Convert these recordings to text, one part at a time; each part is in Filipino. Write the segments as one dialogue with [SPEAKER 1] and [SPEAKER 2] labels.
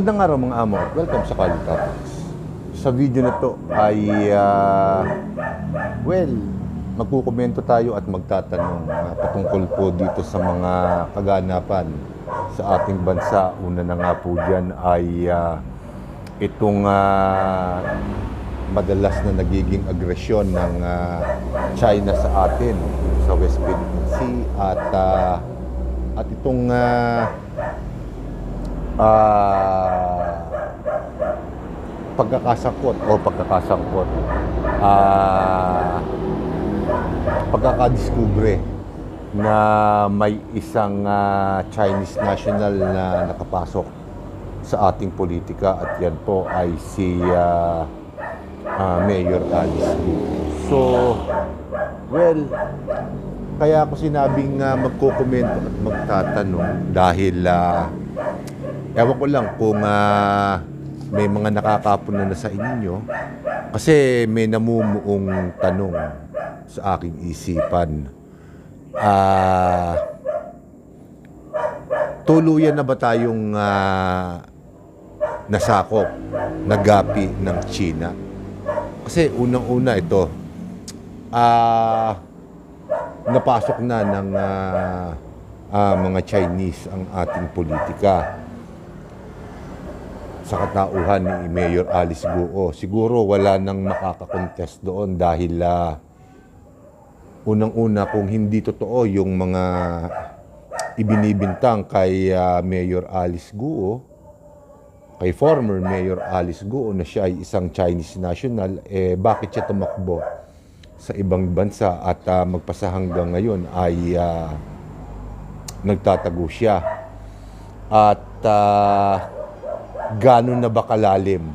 [SPEAKER 1] Magandang araw mga amo welcome sa Quality Topics. Sa video na to ay, ah, well, magkukomento tayo at magtatanong ah, patungkol po dito sa mga kaganapan sa ating bansa. Una na nga po dyan ay ah, itong ah, madalas na nagiging agresyon ng ah, China sa atin sa West Philippine Sea at ah, at itong ah, ah, pagkakasangkot. O pagkakasangkot. Ah pagkakadiskubre na may isang ah, Chinese national na nakapasok sa ating politika. At yan po ay si ah, ah, Mayor Alice. So, well, kaya ako sinabing uh, magkukomento at magtatanong dahil ah, ewan ko lang kung ah, may mga nakakapon na, na sa inyo kasi may namumuong tanong sa aking isipan. Ah, tuluyan na ba tayong ah, nasakop, nagapi ng China? Kasi unang-una ito, ah, napasok na ng ah, ah, mga Chinese ang ating politika sa katauhan ni Mayor Alice Guo. Siguro wala nang makakakontest doon dahil ah, unang-una kung hindi totoo yung mga ibinibintang kay ah, Mayor Alice Guo, kay former Mayor Alice Guo na siya ay isang Chinese national, eh bakit siya tumakbo sa ibang bansa at ah, magpasa hanggang ngayon ay ah, nagtatago siya. At uh, gano'n na ba kalalim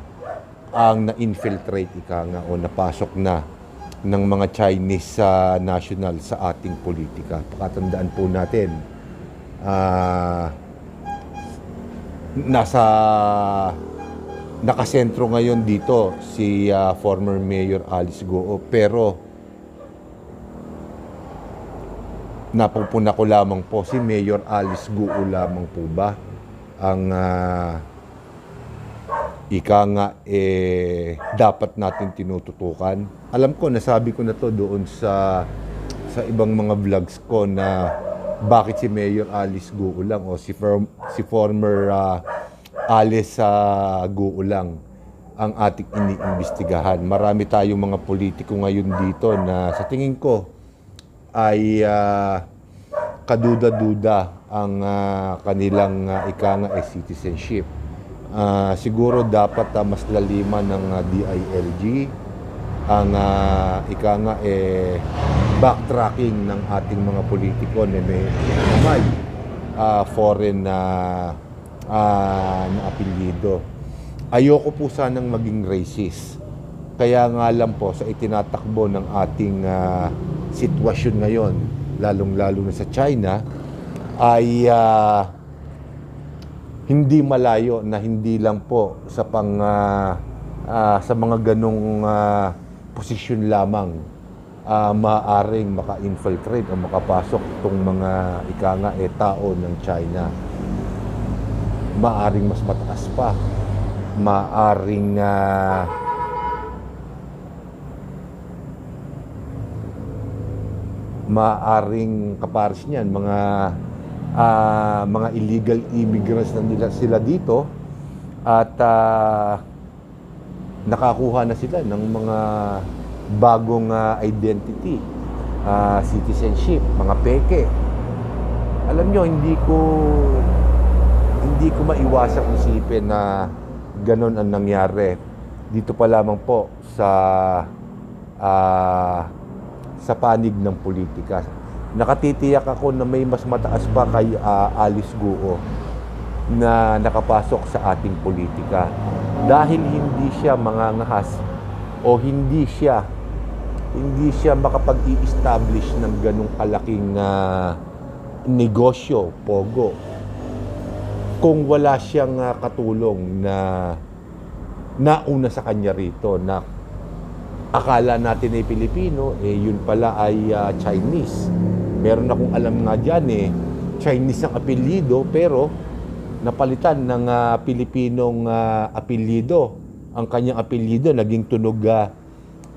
[SPEAKER 1] ang na-infiltrate ika nga o napasok na ng mga Chinese ah, national sa ating politika. Pakatandaan po natin, ah, nasa nakasentro ngayon dito si ah, former Mayor Alice Goo pero napupuna ko lamang po si Mayor Alice Goo lamang po ba ang ah, ika nga eh dapat natin tinututukan. Alam ko nasabi ko na to doon sa sa ibang mga vlogs ko na bakit si Mayor Alice Goo lang o si firm, si former ah, Alice uh, Goo lang ang ating iniimbestigahan. Marami tayong mga politiko ngayon dito na sa tingin ko ay ah, kaduda-duda ang ah, kanilang uh, ika nga eh, citizenship. Ah, siguro dapat ah, mas laliman ng ah, DILG ang uh, ika nga eh backtracking ng ating mga politiko na may, may ah, foreign na ah, na apelyido. Ayoko po sanang maging racist. Kaya nga lang po sa itinatakbo ng ating ah, sitwasyon ngayon, lalong-lalo na sa China, ay ah, hindi malayo na hindi lang po sa pang ah, ah, sa mga ganong ah, posisyon lamang ah, maaring maka-infiltrate o makapasok itong mga ika nga eh, tao ng China. Maaring mas mataas pa. Maaring ah, maaring kapares niyan mga ah, mga illegal immigrants na nila sila dito at ah, nakakuha na sila ng mga bagong ah, identity, ah, citizenship, mga peke. Alam nyo, hindi ko hindi ko maiwasang isipin na ganun ang nangyari dito pa lamang po sa ah, sa panig ng politika. Nakatitiyak ako na may mas mataas pa kay ah, Alice Guo na nakapasok sa ating politika dahil hindi siya mangangahas o hindi siya hindi siya makapag-i-establish ng ganong kalaking ah, negosyo, pogo kung wala siyang ah, katulong na nauna sa kanya rito na akala natin ay Pilipino, eh yun pala ay ah, Chinese. Meron akong alam nga dyan eh, Chinese ang apelyido pero napalitan ng ah, Pilipinong ah, apelyido. Ang kanyang apelyido naging tunog ah,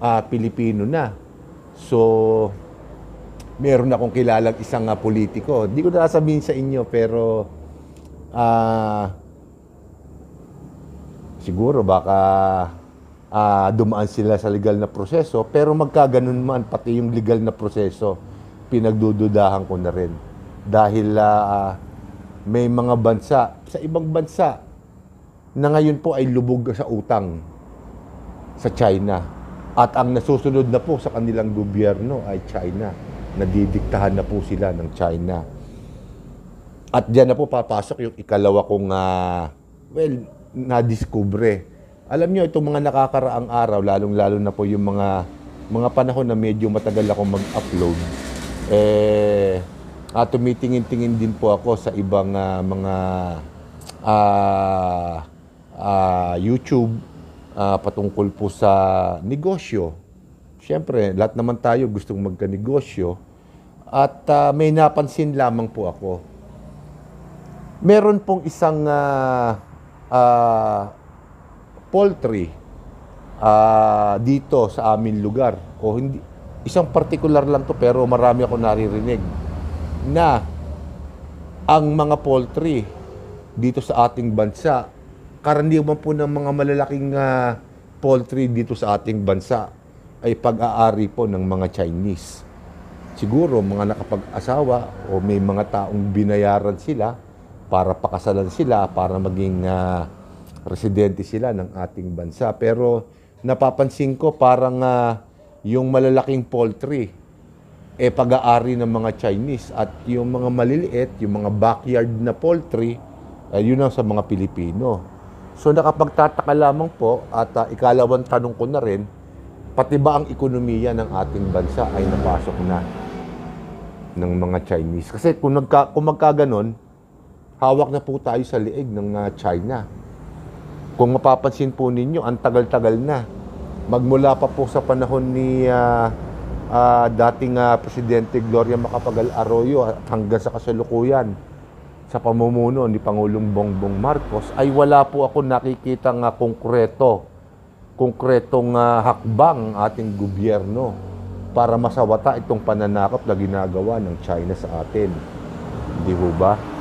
[SPEAKER 1] ah, Pilipino na. So, meron akong kilalang isang ah, politiko. Hindi ko na sabihin sa inyo, pero ah, siguro baka ah, dumaan sila sa legal na proseso, pero magkaganon man, pati yung legal na proseso, pinagdududahan ko na rin. Dahil ah, may mga bansa, sa ibang bansa, na ngayon po ay lubog sa utang sa China. At ang nasusunod na po sa kanilang gobyerno ay China. Nadidiktahan na po sila ng China. At diyan na po papasok yung ikalawa kong, ah, well, nadiskubre. Alam nyo, itong mga nakakaraang araw, lalong-lalo na po yung mga mga panahon na medyo matagal akong mag-upload, eh, ah, tumitingin-tingin din po ako sa ibang ah, mga ah, ah, YouTube ah, patungkol po sa negosyo. Siyempre, lahat naman tayo gustong magka-negosyo. At ah, may napansin lamang po ako. Meron pong isang ah, ah, poultry ah, dito sa amin lugar. O hindi, isang particular lang to pero marami ako naririnig na ang mga poultry dito sa ating bansa, karaniwan po ng mga malalaking ah, poultry dito sa ating bansa ay pag-aari po ng mga Chinese. Siguro mga nakapag-asawa o may mga taong binayaran sila para pakasalan sila, para maging ah, residente sila ng ating bansa. Pero napapansin ko parang ah, yung malalaking poultry eh pag-aari ng mga Chinese at yung mga maliliit, yung mga backyard na poultry, eh, yun ang sa mga Pilipino. So nakapagtataka lamang po at ah, ikalawang tanong ko na rin, pati ba ang ekonomiya ng ating bansa ay napasok na ng mga Chinese? Kasi kung, nagka, kung magkaganon, hawak na po tayo sa liig ng ah, China. Kung mapapansin po ninyo, ang tagal-tagal na. Magmula pa po sa panahon ni ah, ah, dating ah, Presidente Gloria Macapagal Arroyo at hanggang sa kasalukuyan sa pamumuno ni Pangulong Bongbong Marcos ay wala po ako nakikita nga konkreto, konkretong ah, hakbang ang ating gobyerno para masawata itong pananakop na ginagawa ng China sa atin. Di ho ba?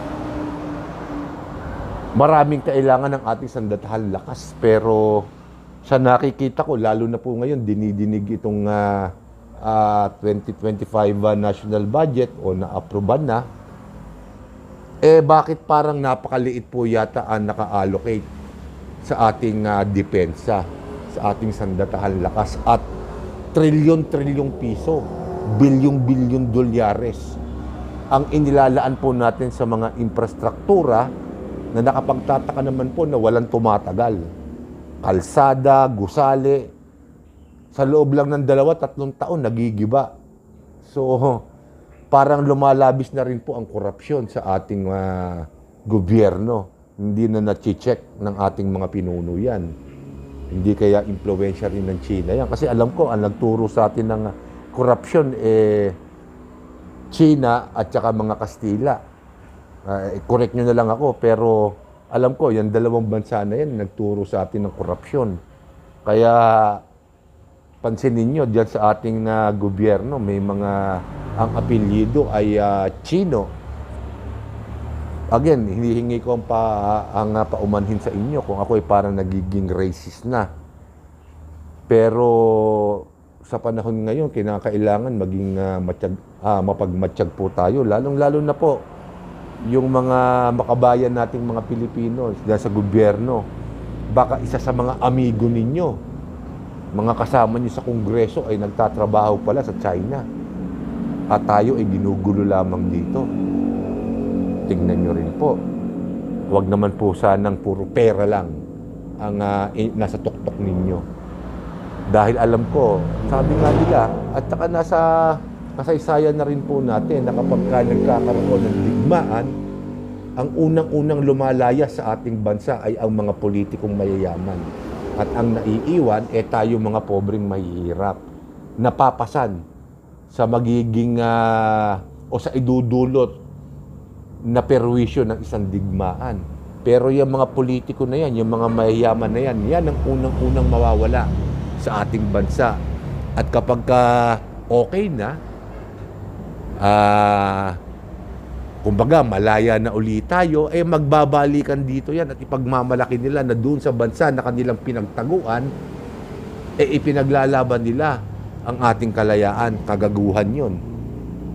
[SPEAKER 1] maraming kailangan ng ating sandatahang lakas. Pero sa nakikita ko, lalo na po ngayon, dinidinig itong ah, ah, 2025 ah, national budget o na-approvean na, eh bakit parang napakaliit po yata ang naka-allocate sa ating ah, depensa, sa ating sandatahang lakas at trilyon-trilyong piso, bilyong-bilyon dolyares ang inilalaan po natin sa mga infrastruktura na nakapagtataka naman po na walang tumatagal. Kalsada, gusali, sa loob lang ng dalawa, tatlong taon, nagigiba. So, parang lumalabis na rin po ang korupsyon sa ating ah, gobyerno. Hindi na na-check ng ating mga pinuno yan. Hindi kaya impluensya rin ng China yan. Kasi alam ko, ang nagturo sa atin ng korupsyon, eh, China at saka mga Kastila. Eh, correct nyo na lang ako, pero alam ko, yung dalawang bansa na yan, nagturo sa atin ng korupsyon. Kaya, pansinin nyo, dyan sa ating na gobyerno, may mga, ang apelyido ay ah, Chino. Again, hinihingi ko ang, pa, ang ah, paumanhin sa inyo kung ako ay parang nagiging racist na. Pero sa panahon ngayon, kinakailangan maging ah, matiyag, ah, mapagmatiyag po tayo. Lalong-lalo na po yung mga makabayan nating mga Pilipino dahil sa gobyerno. Baka isa sa mga amigo ninyo, mga kasama niyo sa kongreso ay nagtatrabaho pala sa China. At tayo ay ginugulo lamang dito. Tingnan nyo rin po. Huwag naman po sanang puro pera lang ang i- nasa tuktok ninyo. Dahil alam ko, sabi nga nila, at saka nasa kasaysayan na rin po natin na kapag ka nagkakaroon ng digmaan, ang unang-unang lumalaya sa ating bansa ay ang mga politikong mayayaman. At ang naiiwan, eh tayo mga pobreng mahihirap. Napapasan sa magiging ah, o sa idudulot na perwisyo ng isang digmaan. Pero yung mga politiko na yan, yung mga mayayaman na yan, yan ang unang-unang mawawala sa ating bansa. At kapag ka okay na, ah, kumbaga malaya na uli tayo, eh magbabalikan dito yan at ipagmamalaki nila na doon sa bansa na kanilang pinagtaguan, eh ipinaglalaban nila ang ating kalayaan, kagaguhan yon.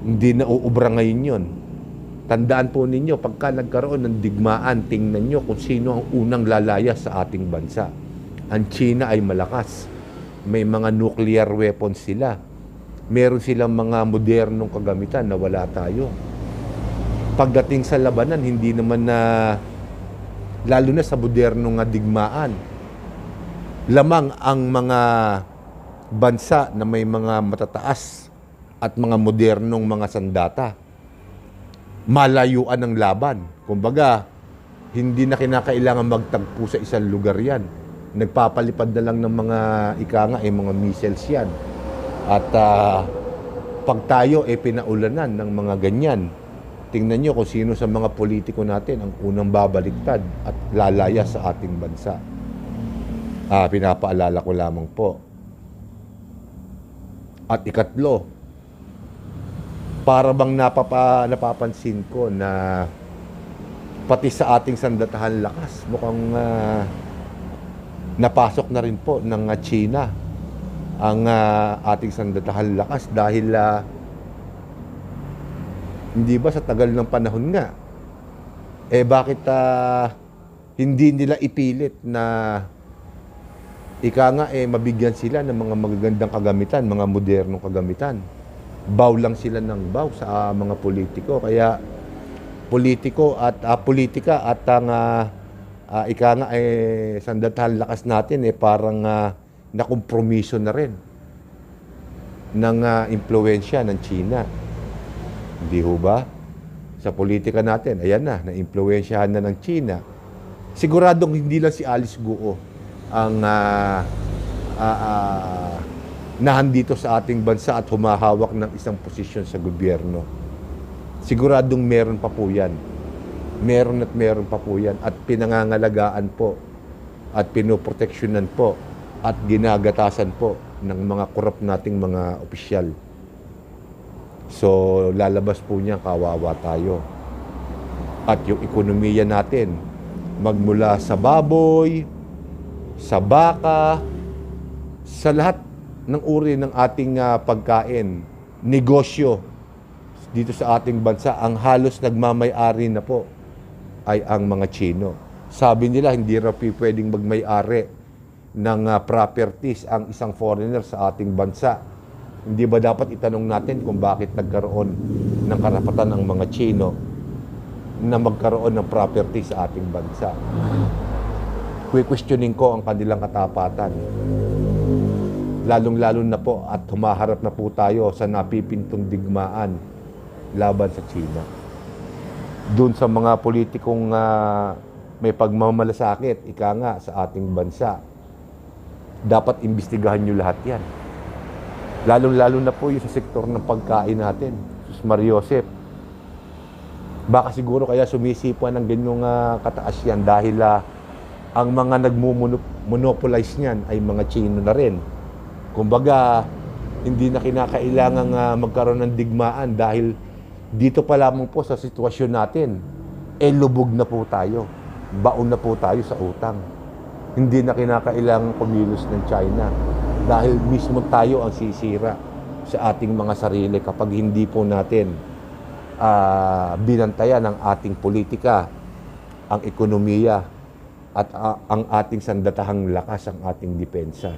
[SPEAKER 1] Hindi na uubra ngayon yon. Tandaan po ninyo, pagka nagkaroon ng digmaan, tingnan nyo kung sino ang unang lalaya sa ating bansa. Ang China ay malakas. May mga nuclear weapons sila. Meron silang mga modernong kagamitan na wala tayo. Pagdating sa labanan, hindi naman na, lalo na sa modernong digmaan, lamang ang mga bansa na may mga matataas at mga modernong mga sandata malayuan ng laban. Kumbaga, hindi na kinakailangan magtagpo sa isang lugar yan. Nagpapalipad na lang ng mga ika nga, eh, mga missiles yan. At ah, pag tayo eh pinaulanan ng mga ganyan, tingnan nyo kung sino sa mga politiko natin ang unang babaliktad at lalaya sa ating bansa. Ah, pinapaalala ko lamang po. At ikatlo, para bang napapa, napapansin ko na pati sa ating sandatahan lakas, mukhang ah, napasok na rin po ng ah, China ang ah, ating sandatahan lakas dahil ah, hindi ba sa tagal ng panahon nga, eh bakit ah, hindi nila ipilit na ika nga eh mabigyan sila ng mga magagandang kagamitan, mga modernong kagamitan. Baw lang sila ng baw sa ah, mga politiko. Kaya politiko at ah, politika at ang ah, ah, ika nga eh sandatahan lakas natin eh parang uh, nakompromiso na rin ng ah, impluensya ng China. Hindi ho ba? Sa politika natin, ayan na, na-impluensyahan na ng China. Siguradong hindi lang si Alice Guo ang ah, ah, ah, nahandito sa ating bansa at humahawak ng isang posisyon sa gobyerno. Siguradong meron pa po yan. Meron at meron pa po yan. At pinangangalagaan po at pinoproteksyonan po at ginagatasan po ng mga korap nating mga opisyal. So, lalabas po niya, kawawa tayo. At yung ekonomiya natin, magmula sa baboy, sa baka, sa lahat ng uri ng ating ah, pagkain, negosyo dito sa ating bansa, ang halos nagmamay-ari na po ay ang mga Chino. Sabi nila, hindi raw pwedeng magmay-ari ng ah, properties ang isang foreigner sa ating bansa. Hindi ba dapat itanong natin kung bakit nagkaroon ng karapatan ng mga Chino na magkaroon ng property sa ating bansa? questioning ko ang kanilang katapatan. Lalong-lalo na po at humaharap na po tayo sa napipintong digmaan laban sa China. Doon sa mga politikong ah, may pagmamalasakit, ika nga, sa ating bansa, dapat imbestigahan nyo lahat yan. Lalong-lalo na po yung sa sektor ng pagkain natin. Sus Mariosep, baka siguro kaya sumisipa ng ganyong ah, kataas yan dahil ah, ang mga nagmumonopolize niyan ay mga Chino na rin. Kumbaga, hindi na kinakailangan uh, magkaroon ng digmaan dahil dito pa lamang po sa sitwasyon natin, eh lubog na po tayo. Baon na po tayo sa utang. Hindi na kinakailangan kumilos ng China dahil mismo tayo ang sisira sa ating mga sarili kapag hindi po natin ah, binantayan ang ating politika, ang ekonomiya, at ah, ang ating sandatahang lakas, ang ating depensa.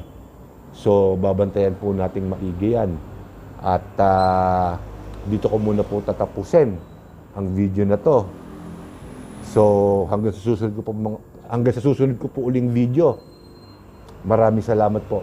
[SPEAKER 1] So, babantayan po nating maigi yan. At ah, dito ko muna po tatapusin ang video na to. So, hanggang sa susunod ko po, mga- hanggang sa susunod ko po uling video. Maraming salamat po.